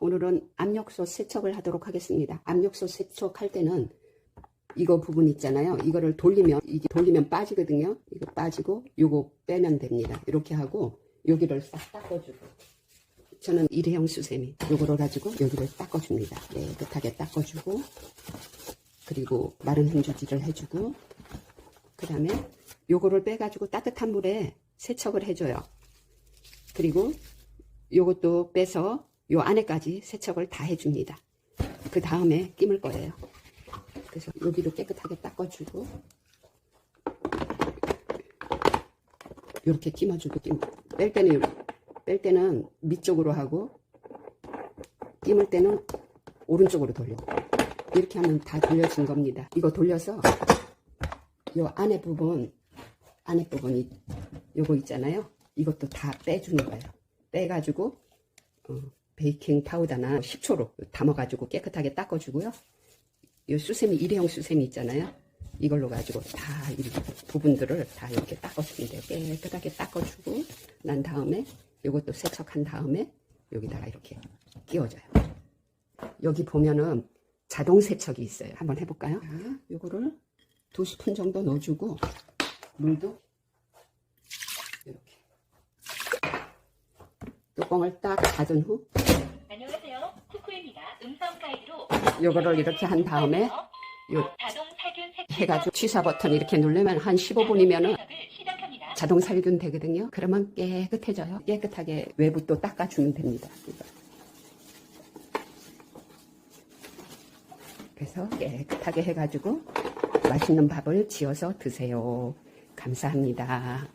오늘은 압력솥 세척을 하도록 하겠습니다. 압력솥 세척할 때는 이거 부분 있잖아요. 이거를 돌리면 이게 돌리면 빠지거든요. 이거 빠지고 요거 빼면 됩니다. 이렇게 하고 여기를 싹 닦아주고 저는 일회용 수세미 요거를 가지고 여기를 닦아줍니다. 깨끗하게 닦아주고 그리고 마른 행주지를 해주고 그 다음에 요거를 빼가지고 따뜻한 물에 세척을 해줘요. 그리고 요것도 빼서 요 안에까지 세척을 다 해줍니다. 그 다음에 끼물 거예요. 그래서 여기도 깨끗하게 닦아주고 이렇게 끼워주고 끼- 뺄 때는 요- 뺄 때는 밑쪽으로 하고 끼물 때는 오른쪽으로 돌려 이렇게 하면 다 돌려진 겁니다. 이거 돌려서 요 안에 부분 안에 부분이 요거 있잖아요. 이것도 다 빼주는 거예요. 빼가지고 어, 베이킹 파우더나 식초로 담아가지고 깨끗하게 닦아주고요. 요 수세미 일회용 수세미 있잖아요. 이걸로 가지고 다이 부분들을 다 이렇게 닦아주면 돼요. 깨끗하게 닦아주고 난 다음에 요것도 세척한 다음에 여기다가 이렇게 끼워줘요. 여기 보면은 자동 세척이 있어요. 한번 해볼까요? 자, 요거를 두 스푼 정도 넣어주고 물도 이렇게 뚜껑을 딱 닫은 후 안녕하세요. 쿠쿠입니다. 음성 가이드로 요거를 이렇게 한 다음에 요 살균 세척 해가지고 취사 버튼 이렇게 누르면 한 15분이면은 작업을 시작합니다. 자동 살균 되거든요. 그러면 깨끗해져요. 깨끗하게 외부 또 닦아주면 됩니다. 이거. 그래서 깨끗하게 해가지고 맛있는 밥을 지어서 드세요. 감사합니다.